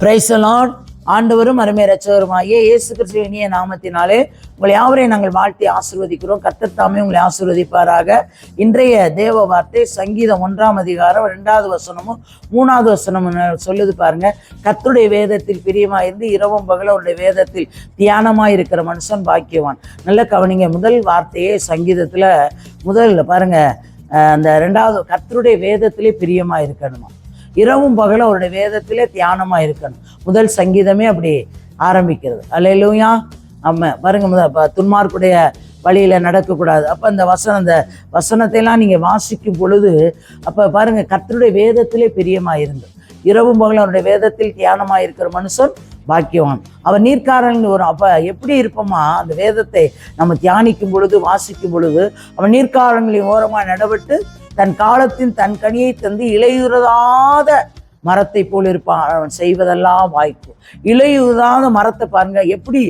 பிரைசலான் ஆண்டவரும் அருமை ரச்சகருமாகிய இயேசு கிறிஸ்து இனிய நாமத்தினாலே உங்களை யாவரையும் நாங்கள் வாழ்த்தி ஆசிர்வதிக்கிறோம். கத்தத்தாமே உங்களை ஆசிர்வதிப்பாராக. இன்றைய தேவ வார்த்தை சங்கீதம் ஒன்றாம் அதிகாரம் ரெண்டாவது வசனமும் மூணாவது வசனமும் சொல்லுது பாருங்க. கத்துடைய வேதத்தில் பிரியமா இருந்து இரவும் பகல அவருடைய வேதத்தில் தியானமாக இருக்கிற மனுஷன் பாக்கியவான். நல்ல கவனிங்க முதல் வார்த்தையே சங்கீதத்துல முதல்ல பாருங்க அந்த ரெண்டாவது கத்தருடைய வேதத்திலே பிரியமா இருக்கணுமா இரவும் பகலும் அவருடைய வேதத்திலே தியானமாக இருக்கணும். முதல் சங்கீதமே அப்படி ஆரம்பிக்கிறது. அல்லையிலூயா நம்ம பாருங்க முதல் துன்மார்க்குடைய வழியில் நடக்கக்கூடாது. அப்போ அந்த வசனம் அந்த வசனத்தையெல்லாம் நீங்கள் வாசிக்கும் பொழுது அப்போ பாருங்க கர்த்தருடைய வேதத்திலே பிரியமாக இருந்து இரவும் பகலும் அவருடைய வேதத்தில் தியானமாக இருக்கிற மனுஷன் பாக்கியவான். அவன் நீர்க்காரன் ஒரு அப்போ எப்படி இருப்போமா? அந்த வேதத்தை நம்ம தியானிக்கும் பொழுது வாசிக்கும் பொழுது அவன் நீர்க்காரங்களின் ஓரமாக நடவிட்டு தன் காலத்தின் தன் கனியை தந்து இலையுறதாத மரத்தை போல் இருப்பான். அவன் செய்வதெல்லாம் வாய்ப்பு. இலையுறாத மரத்தை பாருங்க எப்படி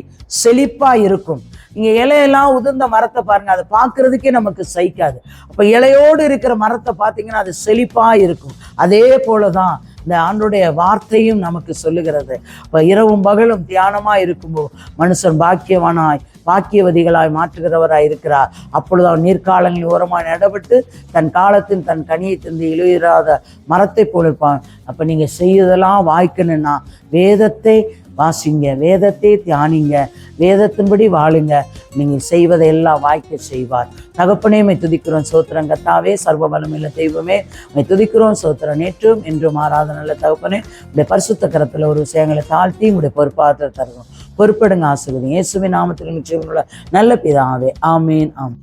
செழிப்பாக இருக்கும். இங்கே இலையெல்லாம் உதிர்ந்த மரத்தை பாருங்க அதை பார்க்கறதுக்கே நமக்கு சகிக்காது. அப்போ இலையோடு இருக்கிற மரத்தை பார்த்தீங்கன்னா அது செழிப்பாக இருக்கும். அதே போலதான் இந்த ஆண்டுடைய வார்த்தையும் நமக்கு சொல்லுகிறது. இப்போ இரவும் பகலும் தியானமாக இருக்கும்போது மனுஷன் பாக்கியவானாய் பாக்கியவதிகளாய் மாற்றுகிறவராய் இருக்கிறார். அப்பொழுது அவன் நீர்க்காலங்களில் ஓரமாய் நடப்பட்டு தன் காலத்தின் தன் கனியை தந்து இழுயிராத மரத்தை போலிருப்பான் அப்போ நீங்கள் செய்யதெல்லாம் வாய்க்கணும்னா வேதத்தை வாசிங்க வேதத்தை தியானிங்க வேதத்தின்படி வாழுங்க. நீங்கள் செய்வதை எல்லாம் வாய்க்க செய்வார். தகப்பனே மை துதிக்கிறோம் சோத்திரம். கத்தாவே சர்வ பலமில்ல தெய்வமே மை துதிக்கிறோம் சோத்திரம். நேற்றும் என்றும் மாறாத நல்ல தகப்பனே உடைய பரிசுத்த கரத்தில் ஒரு விஷயங்களை தாழ்த்தி உடைய பொறுப்பாக தருவோம் பொறுப்படுங்க ஆசிர்வதி இயேசுவின் நாமத்தில் நிச்சயம் நல்ல பிதாவே. ஆமீன் ஆம்